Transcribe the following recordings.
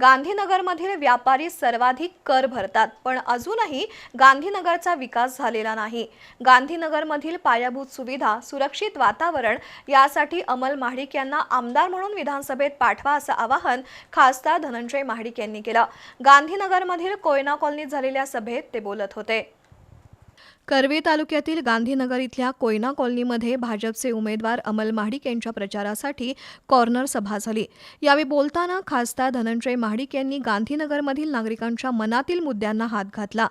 गांधीनगरमधील व्यापारी सर्वाधिक कर भरतात पण अजूनही गांधीनगरचा विकास झालेला नाही. गांधीनगरमधील पायाभूत सुविधा सुरक्षित वातावरण यासाठी अमल महाडिक यांना आमदार म्हणून विधानसभेत पाठवा असं आवाहन खासदार धनंजय महाडिक यांनी केलं. गांधीनगरमधील कोयना कॉलनीत झालेल्या सभेत ते बोलत होते. करवी तालुक्यातील गांधीनगर इथल्या कोयना कॉलनीमध्ये भाजपचे उमेदवार अमल महाडिक यांच्या प्रचारासाठी कॉर्नर सभा झाली. यावेळी बोलताना खासदार धनंजय महाडिक यांनी गांधीनगरमधील नागरिकांच्या मनातील मुद्द्यांना हात घातला.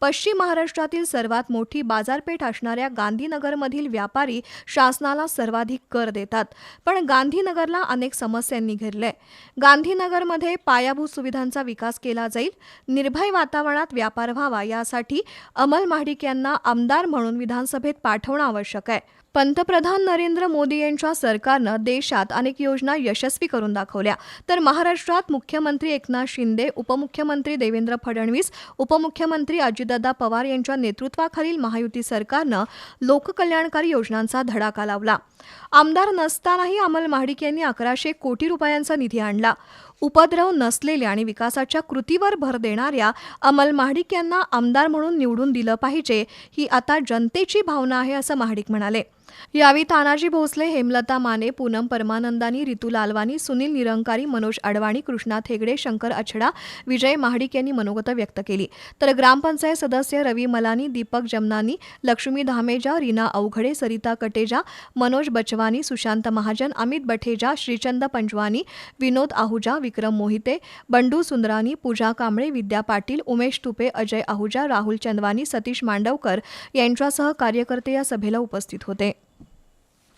पश्चिम महाराष्ट्रातील सर्वात मोठी बाजारपेठ असणाऱ्या गांधीनगरमधील व्यापारी शासनाला सर्वाधिक कर देतात पण गांधीनगरला अनेक समस्यांनी घेरले गांधीनगरमध्ये पायाभूत सुविधांचा विकास केला जाईल निर्भय वातावरणात व्यापार व्हावा यासाठी अमल महाडिक यांना आमदार म्हणून विधानसभेत पाठवणं आवश्यक आहे. पंतप्रधान नरेंद्र मोदी यांच्या सरकारनं देशात अनेक योजना यशस्वी करून दाखवल्या. तर महाराष्ट्रात मुख्यमंत्री एकनाथ शिंदे उपमुख्यमंत्री देवेंद्र फडणवीस उपमुख्यमंत्री अजितदादा पवार यांच्या नेतृत्वाखालील महायुती सरकारनं लोककल्याणकारी योजनांचा धडाका लावला. आमदार नसतानाही अमल महाडिक यांनी अकराशे कोटी रुपयांचा निधी आणला. उपद्रव नसलेल्या आणि विकासाच्या कृतीवर भर देणाऱ्या अमल महाडिक यांना आमदार म्हणून निवडून दिलं पाहिजे ही आता जनतेची भावना आहे असं महाडिक म्हणाले. यावेळी तानाजी भोसले हेमलता माने पूनम परमानंदानी रितू लालवानी सुनील निरंकारी मनोज अडवाणी कृष्णा थेगडे शंकर अछडा विजय महाडिक यांनी मनोगत व्यक्त केली. तर ग्रामपंचायत सदस्य रवी मलानी दीपक जमनानी लक्ष्मी धामेजा रीना अवघडे सरिता कटेजा मनोज बचवानी सुशांत महाजन अमित बठेजा श्रीचंद पंजवानी विनोद आहुजा विक्रम मोहिते बंडू सुंदरानी पूजा कांबळे विद्या पाटील उमेश तुपे अजय आहुजा राहुल चंदवानी सतीश मांडवकर यांच्यासह कार्यकर्ते या सभेला उपस्थित होते.